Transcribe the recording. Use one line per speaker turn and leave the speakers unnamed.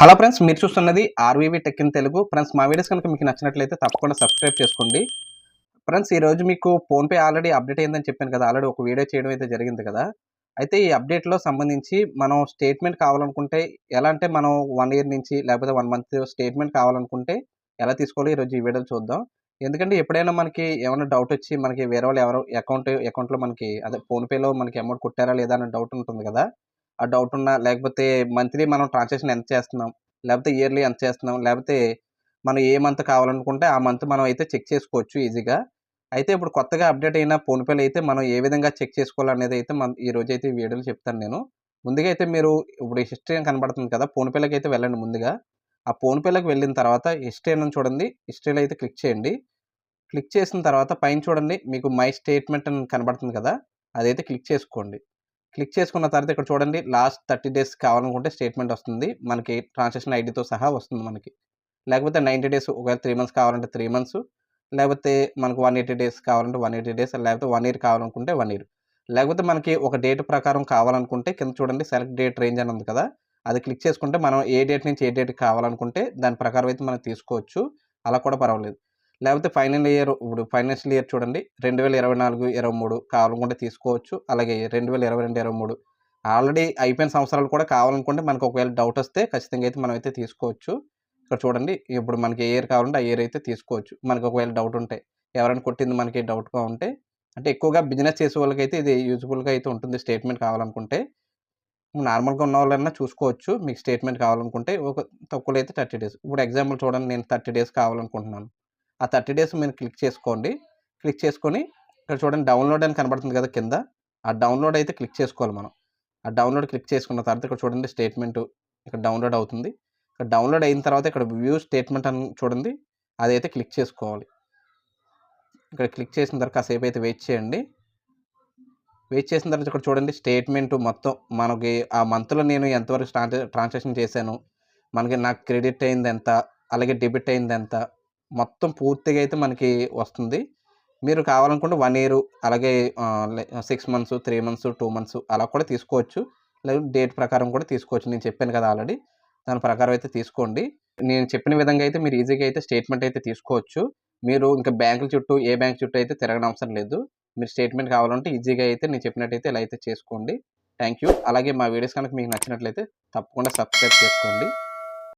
Hello friends మీరు చూస్తున్నది RVV tech in Telugu. Friends మా వీడియోస్ కనుక మీకు నచ్చినట్లయితే తప్పకుండా సబ్స్క్రైబ్ చేసుకోండి. ఫ్రెండ్స్ ఈ రోజు మీకు ఫోన్పే ఆల్రెడీ అప్డేట్ అయిందని చెప్పాను కదా ఆల్రెడీ ఒక వీడియో చేయడం అయితే జరిగింది కదా. అయితే ఈ అప్డేట్లో సంబంధించి మనం స్టేట్మెంట్ కావాలనుకుంటే ఎలా అంటే మనం వన్ ఇయర్ నుంచి లేకపోతే వన్ మంత్ స్టేట్మెంట్ కావాలనుకుంటే ఎలా తీసుకోవాలి ఈరోజు ఈ వీడియోలు చూద్దాం. ఎందుకంటే ఎప్పుడైనా మనకి ఏమైనా డౌట్ వచ్చి మనకి వేరే వాళ్ళు ఎవరు అకౌంట్ అకౌంట్లో మనకి అదే ఫోన్పేలో మనకి అమౌంట్ కొట్టారా లేదా అనే డౌట్ ఉంటుంది కదా. ఆ డౌట్ ఉన్నా లేకపోతే మంత్లీ మనం ట్రాన్సాక్షన్ ఎంత చేస్తున్నాం లేకపోతే ఇయర్లీ ఎంత చేస్తున్నాం లేకపోతే మనం ఏ మంత్ కావాలనుకుంటే ఆ మంత్ మనం అయితే చెక్ చేసుకోవచ్చు ఈజీగా అయితే ఇప్పుడు కొత్తగా అప్డేట్ అయిన ఫోన్పేలో అయితే మనం ఏ విధంగా చెక్ చేసుకోవాలనేది అయితే మన ఈ రోజు అయితే వీడియోలు చెప్తాను నేను. ముందుగా అయితే మీరు ఇప్పుడు హిస్టరీ అని కనబడుతుంది కదా ఫోన్పేలకు అయితే వెళ్ళండి ముందుగా. ఆ ఫోన్పేలకు వెళ్ళిన తర్వాత హిస్టరీ అని చూడండి హిస్టరీలో అయితే క్లిక్ చేయండి. క్లిక్ చేసిన తర్వాత పైన చూడండి మీకు మై స్టేట్మెంట్ అని కనబడుతుంది కదా అదైతే క్లిక్ చేసుకోండి. క్లిక్ చేసుకున్న తర్వాత ఇక్కడ చూడండి లాస్ట్ థర్టీ డేస్ కావాలనుకుంటే స్టేట్మెంట్ వస్తుంది. మనకి ట్రాన్సాక్షన్ ఐడితో సహా వస్తుంది మనకి. లేకపోతే నైంటీ డేస్ ఒకవేళ త్రీ మంత్స్ కావాలంటే త్రీ మంత్స్ లేకపోతే మనకు వన్ ఎయిటీ డేస్ కావాలంటే వన్ ఎయిటీ డేస్ లేకపోతే వన్ ఇయర్ కావాలనుకుంటే వన్ ఇయర్. లేకపోతే మనకి ఒక డేట్ ప్రకారం కావాలనుకుంటే కింద చూడండి సెలెక్ట్ డేట్ రేంజ్ అని ఉంది కదా అది క్లిక్ చేసుకుంటే మనం ఏ డేట్ నుంచి ఏ డేట్ కావాలనుకుంటే దాని ప్రకారం అయితే మనం తీసుకోవచ్చు. అలా కూడా పర్వాలేదు. లేకపోతే ఫైనల్ ఇయర్ ఇప్పుడు ఫైనాన్షియల్ ఇయర్ చూడండి రెండు వేల ఇరవై నాలుగు ఇరవై మూడు కావాలనుకుంటే తీసుకోవచ్చు. అలాగే రెండు వేల ఇరవై రెండు ఇరవై మూడు ఆల్రెడీ అయిపోయిన సంవత్సరాలు కూడా కావాలనుకుంటే మనకు ఒకవేళ డౌట్ వస్తే ఖచ్చితంగా అయితే మనం అయితే తీసుకోవచ్చు. ఇక్కడ చూడండి ఇప్పుడు మనకి ఏ ఇయర్ కావాలంటే ఆ ఇయర్ అయితే తీసుకోవచ్చు. మనకు ఒకవేళ డౌట్ ఉంటే ఎవరైనా కొట్టింది మనకి డౌట్గా ఉంటే అంటే ఎక్కువగా బిజినెస్ చేసే వాళ్ళకైతే ఇది యూజ్ఫుల్గా అయితే ఉంటుంది స్టేట్మెంట్ కావాలనుకుంటే. నార్మల్గా ఉన్న వాళ్ళైనా చూసుకోవచ్చు. మీకు స్టేట్మెంట్ కావాలనుకుంటే ఒక తక్కువలో అయితే థర్టీ డేస్. ఇప్పుడు ఎగ్జాంపుల్ చూడండి నేను థర్టీ డేస్ కావాలనుకుంటున్నాను. ఆ థర్టీ డేస్ మీరు క్లిక్ చేసుకోండి. క్లిక్ చేసుకొని ఇక్కడ చూడండి డౌన్లోడ్ అని కనబడుతుంది కదా కింద. ఆ డౌన్లోడ్ అయితే క్లిక్ చేసుకోవాలి మనం. ఆ డౌన్లోడ్ క్లిక్ చేసుకున్న తర్వాత ఇక్కడ చూడండి స్టేట్మెంట్ ఇక్కడ డౌన్లోడ్ అవుతుంది. ఇక్కడ డౌన్లోడ్ అయిన తర్వాత ఇక్కడ వ్యూ స్టేట్మెంట్ అని చూడండి. అదైతే క్లిక్ చేసుకోవాలి. ఇక్కడ క్లిక్ చేసిన తర్వాత కాసేపు అయితే వెయిట్ చేయండి. వెయిట్ చేసిన తర్వాత ఇక్కడ చూడండి స్టేట్మెంట్ మొత్తం మనకి ఆ మంత్లో నేను ఎంతవరకు ట్రాన్సాక్షన్ చేశాను. మనకి నాకు క్రెడిట్ అయింది ఎంత? అలాగే డెబిట్ అయింది ఎంత? మొత్తం పూర్తిగా అయితే మనకి వస్తుంది. మీరు కావాలనుకుంటే వన్ ఇయర్ అలాగే six months three months two months అలా కూడా తీసుకోవచ్చు. లేదు డేట్ ప్రకారం కూడా తీసుకోవచ్చు. నేను చెప్పాను కదా ఆల్రెడీ దాని ప్రకారం అయితే తీసుకోండి. నేను చెప్పిన విధంగా అయితే మీరు ఈజీగా అయితే స్టేట్మెంట్ అయితే తీసుకోవచ్చు. మీరు ఇంకా బ్యాంకుల చుట్టూ ఏ బ్యాంక్ చుట్టూ అయితే తిరగడం అవసరం లేదు. మీరు స్టేట్మెంట్ కావాలంటే ఈజీగా అయితే నేను చెప్పినట్టయితే ఇలా అయితే చేసుకోండి. థ్యాంక్ యూ అలాగే మా వీడియోస్ కనుక మీకు నచ్చినట్లయితే తప్పకుండా సబ్స్క్రైబ్ చేసుకోండి.